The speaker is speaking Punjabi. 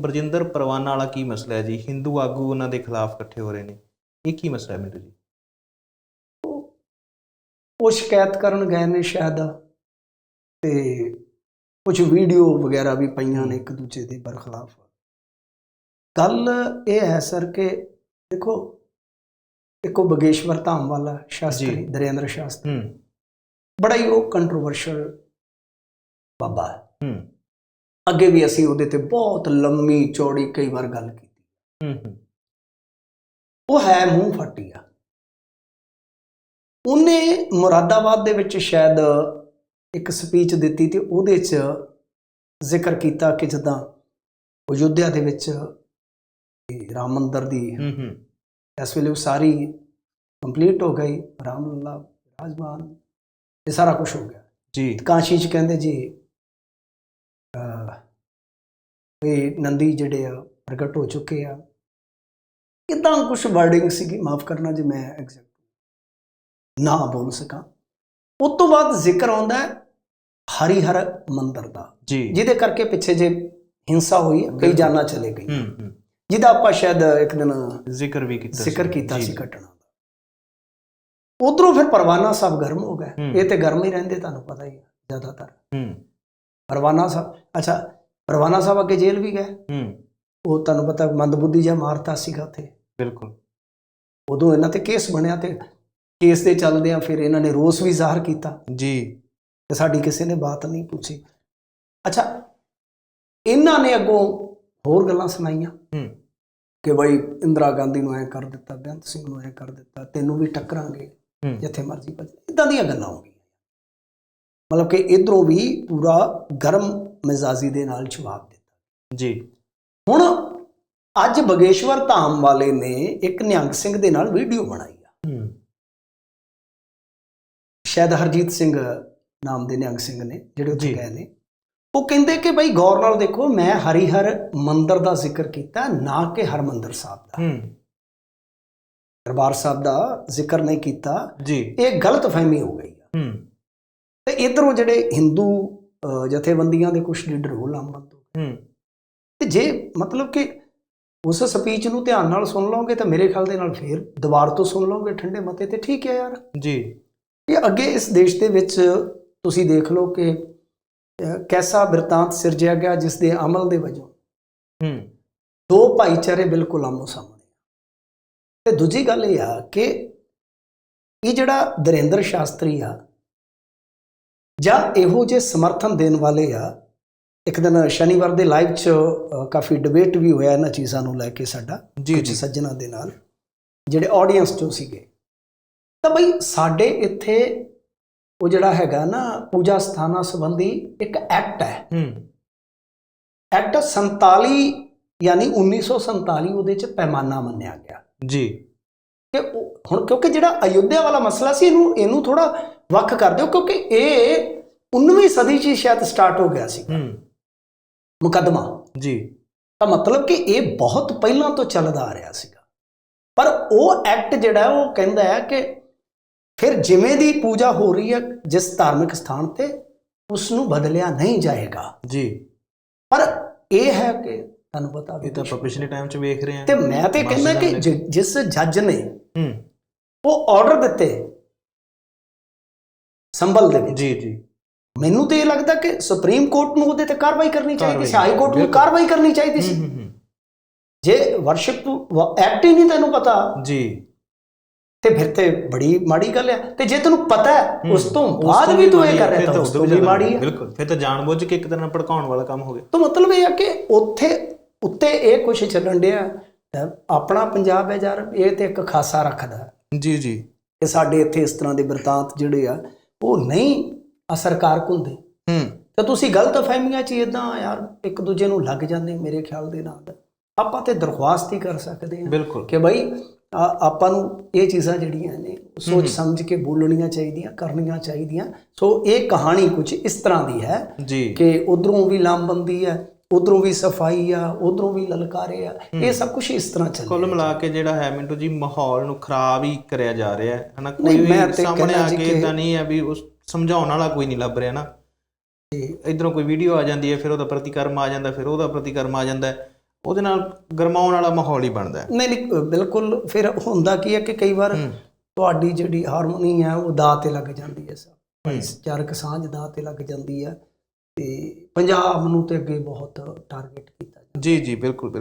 ਬਰਜਿੰਦਰ ਪਰਵਾਨਾ ਵਾਲਾ ਕੀ ਮਸਲਾ ਹੈ ਜੀ? ਹਿੰਦੂ ਆਗੂ ਉਹਨਾਂ ਦੇ ਖਿਲਾਫ ਇਕੱਠੇ ਹੋ ਰਹੇ ਨੇ। ਇਹ ਕੀ ਮਸਲਾ ਹੈ ਮਿੰਟੂ ਜੀ? ਉਹ ਸ਼ਿਕਾਇਤ ਕਰਨ ਗਏ ਨੇ ਸ਼ਾਇਦ ਤੇ ਕੁਝ ਵੀਡੀਓ ਵਗੈਰਾ ਵੀ ਪਈਆਂ ਨੇ ਇੱਕ ਦੂਜੇ ਦੇ ਬਰਖਲਾਫ। ਗੱਲ ਇਹ ਹੈ ਸਰ ਕਿ ਦੇਖੋ ਇੱਕੋ ਬਗੇਸ਼ਵਰ ਧਾਮ ਵਾਲਾ ਸ਼ਾਸਤਰੀ। ਦਰੇਂਦਰ ਸ਼ਾਸਤਰੀ। ਬੜਾ ਹੀ ਉਹ ਕੰਟਰੋਵਰਸ਼ਲ ਬਾਬਾ ਹੂੰ। ਅੱਗੇ ਵੀ ਅਸੀਂ ਉਹਦੇ ਤੇ ਬਹੁਤ ਲੰਮੀ ਚੌੜੀ ਕਈ ਵਾਰ ਗੱਲ ਕੀਤੀ। ਹੂੰ ਹੂੰ। ਉਹ ਹੈ ਮੂੰਹ ਫਾਟੀਆ ਉਹਨੇ ਮੁਰਾਦਾਬਾਦ ਦੇ ਵਿੱਚ ਸ਼ਾਇਦ ਇੱਕ ਸਪੀਚ ਦਿੱਤੀ ਤੇ ਉਹਦੇ 'ਚ ਜ਼ਿਕਰ ਕੀਤਾ ਕਿ ਜਦਾਂ ਅਯੁੱਧਿਆ ਦੇ ਵਿੱਚ ਰਾਮ ਮੰਦਰ ਦੀ ਹੂੰ ਹੂੰ। ਇਸ ਵੇਲੇ ਉਹ ਸਾਰੀ ਕੰਪਲੀਟ ਹੋ ਗਈ। ਰਾਮ ਲੱਲਾ ਰਾਜਮਾਨ ਇਹ ਸਾਰਾ ਕੁਝ ਹੋ ਗਿਆ। ਜੀ। ਕਾਸ਼ੀ 'ਚ ਕਹਿੰਦੇ ਜੀ ਇਹ ਨੰਦੀ ਜਿਹੜੇ ਆ ਪ੍ਰਗਟ ਹੋ ਚੁੱਕੇ ਆ। ਇਦਾਂ ਕੁਝ ਵਰਡਿੰਗ ਸੀਗੀ? ਮਾਫ ਕਰਨਾ ਜੇ ਮੈਂ ਐਗਜ਼ੈਕਟ ਨਾ ਬੋਲ ਸਕਾਂ। ਉਸ ਤੋਂ ਬਾਅਦ ਜ਼ਿਕਰ ਆਉਂਦਾ ਹੈ ਹਰੀਹਰ ਮੰਦਰ ਦਾ। ਜਿਹਦੇ ਕਰਕੇ ਪਿੱਛੇ ਜੇ ਹਿੰਸਾ ਹੋਈ ਕਈ। ਜਾਨਾਂ ਚਲੇ ਗਈ। ਹੂੰ ਹੂੰ। ਜਿਹਦਾ ਆਪਾਂ ਸ਼ਾਇਦ ਇੱਕ ਦਿਨ ਜ਼ਿਕਰ ਵੀ ਕੀਤਾ ਜ਼ਿਕਰ ਕੀਤਾ ਸੀ ਘਟਨਾ ਦਾ। ਉਧਰੋਂ ਫਿਰ ਪਰਵਾਨਾ ਸਾਹਿਬ ਗਰਮ ਹੋ ਗਏ। ਹੂੰ। ਇਹ ਤੇ ਗਰਮ ਹੀ ਰਹਿੰਦੇ ਤੁਹਾਨੂੰ ਪਤਾ ਹੀ ਹੈ ਜ਼ਿਆਦਾਤਰ। ਹੂੰ। ਪਰਵਾਨਾ ਸਾਹਿਬ ਅੱਛਾ ਪਰਵਾਨਾ ਸਾਹਿਬ ਅੱਗੇ ਜੇਲ੍ਹ ਵੀ ਗਏ? ਹੂੰ। ਉਹ ਤੁਹਾਨੂੰ ਪਤਾ ਮੰਦਬੁੱਧੀ ਜਿਹਾ ਮਾਰਤਾ ਸੀਗਾ ਉੱਥੇ। ਬਿਲਕੁਲ। ਉਦੋਂ ਇਹਨਾਂ ਤੇ ਕੇਸ ਬਣਿਆ ਤੇ ਕੇਸ ਦੇ ਚੱਲਦਿਆਂ ਫਿਰ ਇਹਨਾਂ ਨੇ ਰੋਸ ਵੀ ਜ਼ਾਹਰ ਕੀਤਾ। ਜੀ। ਤੇ ਸਾਡੀ ਕਿਸੇ ਨੇ ਬਾਤ ਨਹੀਂ ਪੁੱਛੀ। ਅੱਛਾ ਇਹਨਾਂ ਨੇ ਅੱਗੋਂ ਹੋਰ ਗੱਲਾਂ ਸੁਣਾਈਆਂ? ਹੂੰ। ਕਿ ਬਈ ਇੰਦਰਾ ਗਾਂਧੀ ਨੂੰ ਐ ਕਰ ਦਿੱਤਾ ਬੇਅੰਤ ਸਿੰਘ ਨੂੰ ਐ ਕਰ ਦਿੱਤਾ ਤੈਨੂੰ ਵੀ ਟੱਕਰਾਂਗੇ ਜਿੱਥੇ ਮਰਜ਼ੀ ਭੱਜ। ਇਦਾਂ ਦੀਆਂ ਗੱਲਾਂ ਹੋ ਗਈਆਂ। ਮਤਲਬ ਕਿ ਇਧਰੋਂ ਵੀ ਪੂਰਾ ਗਰਮ ਮਿਜ਼ਾਜੀ ਦੇ ਨਾਲ ਜਵਾਬ ਦਿੱਤਾ। ਜੀ। ਹੁਣ ਅੱਜ ਬਗੇਸ਼ਵਰ ਧਾਮ ਵਾਲੇ ਨੇ ਇੱਕ ਨਿਹੰਗ ਸਿੰਘ ਦੇ ਨਾਲ ਵੀਡੀਓ ਬਣਾਈ ਆ। ਹੂੰ। ਸ਼ਾਇਦ ਹਰਜੀਤ ਸਿੰਘ ਨਾਮ ਦੇ ਨਿਹੰਗ ਸਿੰਘ ਨੇ ਜਿਹੜੇ ਉੱਥੇ। ਗਏ ਨੇ। ਉਹ ਕਹਿੰਦੇ ਕਿ ਬਈ ਗੌਰ ਨਾਲ ਦੇਖੋ ਮੈਂ ਹਰੀਹਰ ਮੰਦਰ ਦਾ ਜ਼ਿਕਰ ਕੀਤਾ ਨਾ ਕਿ ਹਰਮੰਦਰ ਸਾਹਿਬ ਦਾ। ਹੂੰ। ਦਰਬਾਰ ਸਾਹਿਬ ਦਾ ਜ਼ਿਕਰ ਨਹੀਂ ਕੀਤਾ। ਜੀ। ਇਹ ਗਲਤ ਫਹਿਮੀ ਹੋ ਗਈ ਆ। ਹੂੰ। ਤੇ ਇਧਰੋਂ ਜਿਹੜੇ ਹਿੰਦੂ ਜਥੇਬੰਦੀਆਂ ਦੇ ਕੁਝ ਲੀਡਰ ਹੋ ਲਾਮਬੰਦ ਹੋ ਤੇ ਜੇ ਮਤਲਬ ਕਿ ਉਸ ਸਪੀਚ ਨੂੰ ਧਿਆਨ ਨਾਲ ਸੁਣ ਲਓਗੇ ਤਾਂ ਮੇਰੇ ਖਿਆਲ ਦੇ ਨਾਲ ਫੇਰ ਦੁਬਾਰ ਤੋਂ ਸੁਣ ਲਓਗੇ ਠੰਡੇ ਮਤੇ ਤੇ। ਠੀਕ ਹੈ ਯਾਰ। ਜੀ। ਇਹ ਅੱਗੇ ਇਸ ਦੇਸ਼ ਦੇ ਵਿੱਚ ਤੁਸੀਂ ਦੇਖ ਲਓ ਕਿ ਕੈਸਾ ਬਿਰਤਾਂਤ ਸਿਰਜਿਆ ਗਿਆ ਜਿਸ ਦੇ ਅਮਲ ਦੇ ਵਜੋਂ। ਹੂੰ। ਦੋ ਭਾਈਚਾਰੇ ਬਿਲਕੁਲ ਆਮੋ ਸਾਹਮਣੇ। ਤੇ ਦੂਜੀ ਗੱਲ ਇਹ ਆ ਕਿ ਇਹ ਜਿਹੜਾ ਦਰੇਂਦਰ ਸ਼ਾਸਤਰੀ ਆ ਜਾਂ ਇਹੋ ਜਿਹੇ ਸਮਰਥਨ ਦੇਣ ਵਾਲੇ ਆ ਇੱਕ ਦਿਨ ਸ਼ਨੀਵਾਰ ਦੇ ਲਾਈਵ 'ਚ ਕਾਫੀ ਡਿਬੇਟ ਵੀ ਹੋਇਆ ਇਹਨਾਂ ਚੀਜ਼ਾਂ ਨੂੰ ਲੈ ਕੇ ਸਾਡਾ ਜੀ ਕੁਝ ਜੀ। ਸੱਜਣਾ ਦੇ ਨਾਲ ਜਿਹੜੇ ਆਡੀਅנס 'ਚੋਂ ਸੀਗੇ। ਤਾਂ ਬਈ ਸਾਡੇ ਇੱਥੇ ਉਹ ਜਿਹੜਾ ਹੈਗਾ ਨਾ ਪੂਜਾ ਸਥਾਨਾਂ ਸੰਬੰਧੀ ਇੱਕ ਐਕਟ ਹੈ। ਹੂੰ। ਐਕਟ 47 ਯਾਨੀ 1947 ਉਹਦੇ ਚ ਪੈਮਾਨਾ ਮੰਨਿਆ ਗਿਆ। ਜੀ। ਕਿ ਹੁਣ ਕਿਉਂਕਿ ਜਿਹੜਾ ਅਯੁੱਧਿਆ ਵਾਲਾ ਮਸਲਾ ਸੀ ਇਹਨੂੰ ਇਹਨੂੰ ਥੋੜਾ ਵੱਖ ਕਰ ਦਿਓ ਕਿਉਂਕਿ ਇਹ 19ਵੀਂ ਸਦੀ 'ਚ ਹੀ ਸ਼ਾਇਦ ਸਟਾਰਟ ਹੋ ਗਿਆ ਸੀ। ਮੁਕੱਦਮਾ। ਜੀ। ਤਾਂ ਮਤਲਬ ਕਿ ਇਹ ਬਹੁਤ ਪਹਿਲਾਂ ਤੋਂ ਚੱਲਦਾ ਆ ਰਿਹਾ ਸੀਗਾ। ਪਰ ਉਹ ਐਕਟ ਜਿਹੜਾ ਉਹ ਕਹਿੰਦਾ ਹੈ ਕਿ ਫਿਰ ਜਿਵੇਂ ਦੀ ਪੂਜਾ ਹੋ ਰਹੀ ਹੈ ਜਿਸ ਧਾਰਮਿਕ ਸਥਾਨ ਤੇ ਉਸ ਨੂੰ ਬਦਲਿਆ ਨਹੀਂ ਜਾਏਗਾ। ਜੀ। ਪਰ ਇਹ ਹੈ ਕਿ ਤੁਹਾਨੂੰ ਪਤਾ ਇਹ ਤਾਂ ਆਪਾਂ ਪਿਛਲੇ ਟਾਈਮ 'ਚ ਵੇਖ ਰਹੇ ਹਾਂ। ਤੇ ਮੈਂ ਤੇ ਕਹਿੰਦਾ ਕਿ ਜਿਸ ਜੱਜ ਨੇ ਹੂੰ। ਉਹ ਆਰਡਰ ਦਿੱਤੇ ਸੰਭਲ ਦੇ ਵਿੱਚ ਜੀ ਜੀ। ਮੈਨੂੰ ਤੇ ਇਹ ਲੱਗਦਾ ਕਿ ਸੁਪਰੀਮ ਕੋਰਟ ਨੂੰ ਉਹਦੇ ਤੇ ਕਾਰਵਾਈ ਕਰਨੀ ਚਾਹੀਦੀ ਸੀ ਹਾਈ ਕੋਰਟ ਨੂੰ। ਕਾਰਵਾਈ ਕਰਨੀ ਚਾਹੀਦੀ ਸੀ। ਜੇ ਵਰਸ਼ਿਪ ਐਕਟ ਹੀ ਨਹੀਂ ਤੈਨੂੰ ਪਤਾ ਜੀ। ਤੇ ਫਿਰ ਤੇ ਬੜੀ ਮਾੜੀ ਗੱਲ ਹੈ ਤੇ ਜੇ ਤੈਨੂੰ ਪਤਾ ਹੈ। ਉਸ ਤੋਂ ਬਾਅਦ ਵੀ ਤੂੰ ਇਹ ਕਰ ਰਿਹਾ ਤਾਂ ਉਸ ਤੋਂ ਵੀ ਮਾੜੀ ਹੈ ਬਿਲਕੁਲ ਫਿਰ ਤਾਂ ਜਾਣਬੁੱਝ ਕੇ ਇੱਕ ਤਰ੍ਹਾਂ ਭੜਕਾਉਣ ਵਾਲਾ ਕੰਮ ਹੋ ਗਿਆ। ਤਾਂ ਮਤਲਬ ਇਹ ਹੈ ਕਿ ਉੱਥੇ ਉੱਤੇ ਇਹ ਕੁਝ ਚੱਲਣ ਡਿਆ ਆਪਣਾ ਪੰਜਾਬ ਹੈ ਯਾਰ ਇਹ ਤੇ ਇੱਕ ਖਾਸਾ ਰੱਖਦਾ ਜੀ ਜੀ। ਕਿ ਸਾਡੇ ਇੱਥੇ ਇਸ ਤਰ੍ਹਾਂ ਦੇ ਬਿਰਤਾਂਤ ਜਿਹੜੇ ਆ ਉਹ ਨਹੀਂ ਅਸਰਕਾਰਕ ਹੁੰਦੇ ਹੂੰ। ਤਾਂ ਤੁਸੀਂ ਗਲਤ ਫਹਿਮੀਆਂ ਚ ਇਦਾਂ ਯਾਰ ਇੱਕ ਦੂਜੇ ਨੂੰ ਲੱਗ ਜਾਂਦੇ ਮੇਰੇ ਖਿਆਲ ਦੇ ਨਾਲ। ਆਪਾਂ ਤੇ ਦਰਖਾਸਤ ਹੀ ਕਰ ਸਕਦੇ ਹਾਂ ਬਿਲਕੁਲ। ਕਿ ਭਾਈ ਆਪਾਂ ਨੂੰ ਇਹ ਚੀਜ਼ਾਂ ਜਿਹੜੀਆਂ ਨੇ ਸੋਚ ਸਮਝ ਕੇ ਬੋਲਣੀਆਂ ਚਾਹੀਦੀਆਂ ਕਰਨੀਆਂ ਚਾਹੀਦੀਆਂ। ਸੋ ਇਹ ਕਹਾਣੀ ਕੁਝ ਇਸ ਤਰ੍ਹਾਂ ਦੀ ਹੈ ਜੀ। ਕਿ ਉਧਰੋਂ ਵੀ ਲਾਮਬੰਦੀ ਹੈ ਉਧਰੋਂ ਵੀ ਸਫ਼ਾਈ ਆ ਉਧਰੋਂ ਵੀ ਲਲਕਾਰੇ ਆ ਇਹ ਸਭ ਕੁਝ ਇਸ ਤਰ੍ਹਾਂ ਚੱਲ ਕੁੱਲ ਮਿਲਾ ਕੇ ਜਿਹੜਾ ਹੈ ਮਿੰਟੂ ਜੀ ਮਾਹੌਲ ਨੂੰ ਖਰਾਬ ਹੀ ਕਰਿਆ ਜਾ ਰਿਹਾ ਹੈ ਹਨਾ? ਕੋਈ ਵੀ ਸਾਹਮਣੇ ਆ ਕੇ ਇਦਾਂ ਨਹੀਂ ਹੈ ਵੀ ਉਸ ਸਮਝਾਉਣ ਵਾਲਾ ਕੋਈ ਨਹੀਂ ਲੱਭ ਰਿਹਾ ਨਾ। ਇਧਰੋਂ ਕੋਈ ਵੀਡੀਓ ਆ ਜਾਂਦੀ ਹੈ ਫਿਰ ਉਹਦਾ ਪ੍ਰਤੀਕਰਮ ਆ ਜਾਂਦਾ ਫਿਰ ਉਹਦਾ ਪ੍ਰਤੀਕਰਮ ਆ ਜਾਂਦਾ ਉਹਦੇ ਨਾਲ ਗਰਮਾਉਣ ਵਾਲਾ ਮਾਹੌਲ ਹੀ ਬਣਦਾ ਨਹੀਂ ਨਹੀਂ ਬਿਲਕੁਲ ਫਿਰ ਹੁੰਦਾ ਕੀ ਹੈ ਕਿ ਕਈ ਵਾਰ ਤੁਹਾਡੀ ਜਿਹੜੀ ਹਾਰਮੋਨੀ ਹੈ ਉਹ ਦਾ ਲੱਗ ਜਾਂਦੀ ਹੈ ਸਭ। ਭਾਈਚਾਰਕ ਸਾਂਝ ਦਾ ਲੱਗ ਜਾਂਦੀ ਹੈ। ਤੇ ਪੰਜਾਬ ਨੂੰ ਤੇ ਅੱਗੇ ਬਹੁਤ ਟਾਰਗੇਟ ਕੀਤਾ ਜੀ ਜੀ ਬਿਲਕੁਲ।